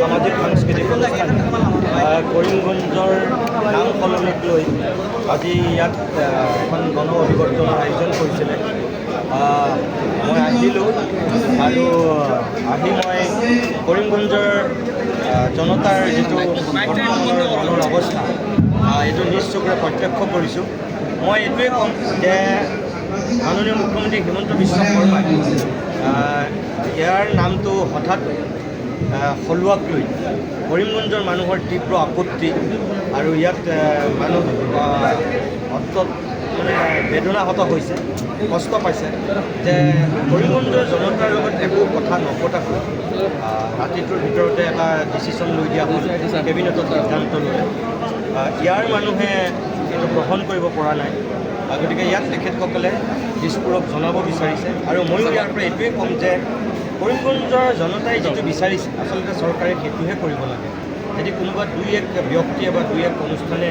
সামাজিক, সাংস্কৃতিক অনুষ্ঠান। কৰিমগঞ্জৰ নাম সলনিক লৈ আজি ইয়াত এখন গণ অভিৱৰ্তনৰ আয়োজন কৰিছিলে। মই আহিলোঁ আৰু আহি মই কৰিমগঞ্জৰ জনতাৰ যিটো মনৰ অৱস্থা এইটো নিজ চকুৰে প্ৰত্যক্ষ কৰিছোঁ। মই এইটোৱে ক'ম যে মাননীয় মুখ্যমন্ত্ৰী হিমন্ত বিশ্ব শৰ্মাই ইয়াৰ নামটো হঠাৎ আহ, সলোৱাক লৈ কৰিমগঞ্জৰ মানুহৰ তীব্ৰ আপত্তি আৰু ইয়াত মানুহ অত্যন্ত মানে বেদনাহত হৈছে কষ্ট পাইছে যে কৰিমগঞ্জৰ জনতাৰ লগত একো কথা নপতাকৈ ৰাতিটোৰ ভিতৰতে এটা ডিচিশ্যন লৈ দিয়া হ'ল কেবিনেটত সিদ্ধান্ত ল'লে। ইয়াৰ মানুহে এইটো গ্ৰহণ কৰিব পৰা নাই। গতিকে ইয়াত তেখেতসকলে দিছপুৰক জনাব বিচাৰিছে। আৰু ময়ো ইয়াৰ পৰা এইটোৱে ক'ম যে কৰিমগঞ্জৰ জনতাই যিটো বিচাৰিছে, আচলতে চৰকাৰে সেইটোহে কৰিব লাগে। যদি কোনোবা দুই এক ব্যক্তিয়ে বা দুই এক অনুষ্ঠানে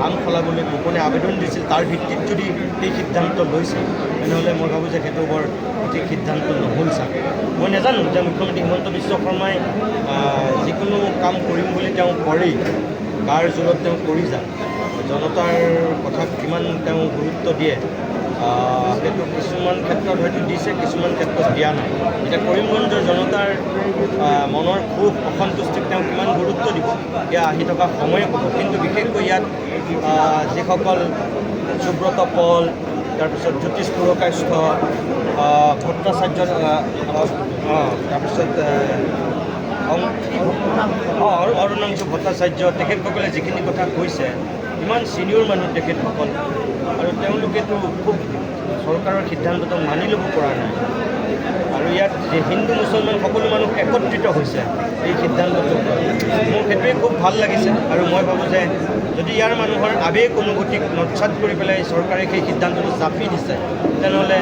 নাম সলাবলৈ, গোপনে আবেদন দিছিল, তাৰ ভিত্তিত যদি সেই সিদ্ধান্ত লৈছে, তেনেহ'লে মই ভাবোঁ যে সেইটো বৰ সঠিক সিদ্ধান্ত নহ'ল চাগে। মই নাজানো যে মুখ্যমন্ত্ৰী হিমন্ত বিশ্ব শৰ্মাই যিকোনো কাম কৰিম বুলি তেওঁ কৰেই, গাৰ জোৰত তেওঁ কৰি যায় জনতাৰ কথাক কিমান তেওঁ গুৰুত্ব দিয়ে সেইটো কিছুমান ক্ষেত্ৰত হয়তো দিছে, কিছুমান ক্ষেত্ৰত দিয়া নাই। এতিয়া কৰিমগঞ্জৰ জনতাৰ মনৰ ক্ষোভ অসন্তুষ্টিক তেওঁ কিমান গুৰুত্ব দিব এয়া আহি থকা সময়ে ক'ব। কিন্তু বিশেষকৈ ইয়াত যিসকল সুব্ৰত পল, তাৰপিছত জ্যোতিষ পুৰকাষ্ঠ ভট্টাচাৰ্য তাৰপিছত অৰুণাংশু ভট্টাচাৰ্য তেখেতসকলে যিখিনি কথা কৈছে, ইমান ছিনিয়ৰ মানুহ তেখেতসকল। আৰু তেওঁলোকেতো খুব চৰকাৰৰ সিদ্ধান্তটো মানি ল'ব পৰা নাই। আৰু ইয়াত হিন্দু, মুছলমান সকলো মানুহ একত্ৰিত হৈছে, এই সিদ্ধান্তটো মোৰ সেইটোৱে খুব ভালো লাগিছে। আৰু মই ভাবোঁ যে যদি ইয়াৰ মানুহৰ আৱেগ অনুভূতিক নৎসাত কৰি পেলাই চৰকাৰে সেই সিদ্ধান্তটো জাপি দিছে, তেনেহ'লে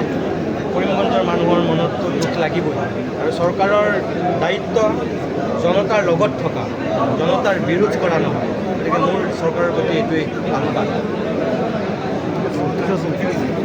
কৰিমগঞ্জৰ মানুহৰ মনততো দুখ লাগিবই। আৰু চৰকাৰৰ দায়িত্ব জনতাৰ লগত থকা জনতাৰ বিৰোধ কৰা নহয়। গতিকে মোৰ চৰকাৰৰ প্ৰতি এইটোৱেই আহ্বান।